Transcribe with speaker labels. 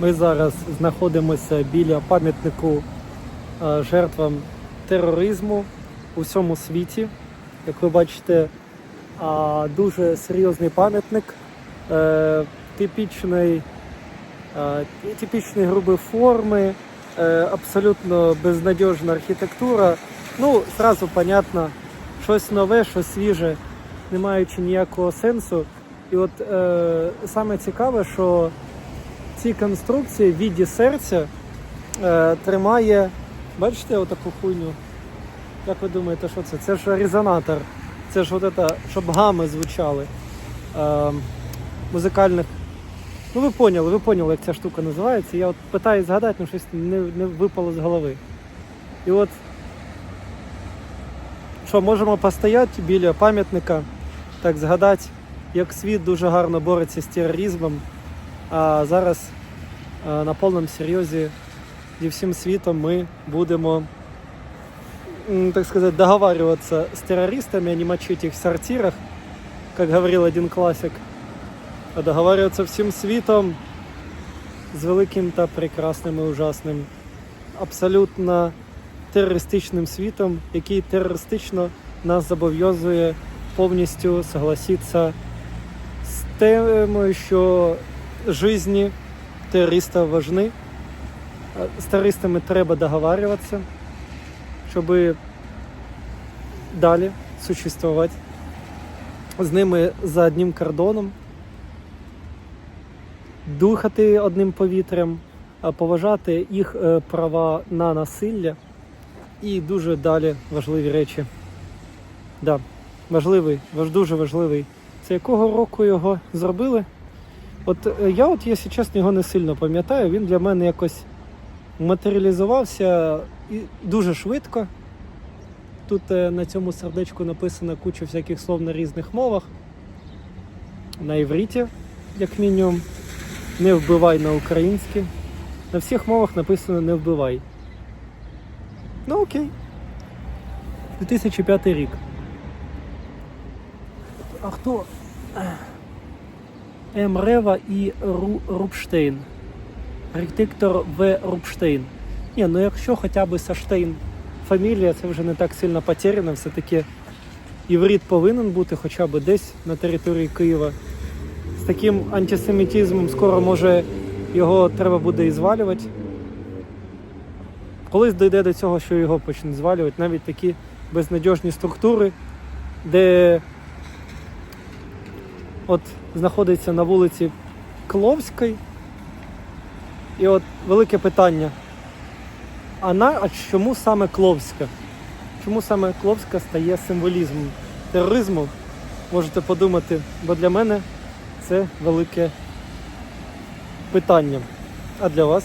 Speaker 1: Ми зараз знаходимося біля пам'ятнику е, жертвам тероризму у всьому світі. Як ви бачите, а, дуже серйозний пам'ятник, е, типічний, е, типічні груби форми, е, абсолютно безнадіжна архітектура. Ну, зразу понятно, щось нове, щось свіже, не маючи ніякого сенсу. І от е, саме цікаве, що ці конструкції в віді серця е, тримає, бачите, отаку хуйню. Як ви думаєте, що це? Це ж резонатор. Це ж от это, щоб гами звучали е, музикальних. Ну ви поняли, ви поняли, як ця штука називається. Я от питаю згадати, але щось не, не випало з голови. І от що, можемо постояти біля пам'ятника, так згадати, як світ дуже гарно бореться з тероризмом. А зараз е, на повному серйозі зі всім світом ми будемо, так сказать, договариваться с террористами, а не мочить их в сортирах, как говорил один классик, а договариваться всім світом з великим та прекрасним і ужасним, абсолютно терористичним світом, який терористично нас зобов'язує повністю согласитися з темою, що жизни террористов важны. З терористами треба договарюватися, щоб далі существувати з ними за одним кордоном, дихати одним повітрям, поважати їх е, права на насилля і дуже далі важливі речі. Да, важливий, важ- дуже важливий. Це якого року його зробили? От е, я, от, якщо чесно, його не сильно пам'ятаю. Він для мене якось матеріалізувався дуже швидко. Тут е, на цьому сердечку написано куча всяких слов на різних мовах. На івриті, як мінімум. Не вбивай на українській. На всіх мовах написано не вбивай. Ну окей. 2005 рік. А хто? М. Рева і Ру, Рубштейн. Архітектор В. Рубштейн. Ні, ну якщо хоча б Саштейн фамілія, це вже не так сильно потеряно, все-таки іврит повинен бути хоча б десь на території Києва. З таким антисемітизмом скоро може його треба буде і звалювати. Колись дійде до цього, що його почнуть звалювати, навіть такі безнадіжні структури, де от знаходиться на вулиці Кловської. І от велике питання. А на а чому саме Кловська? Чому саме Кловська стає символізмом тероризму? Можете подумати, бо для мене це велике питання. А для вас?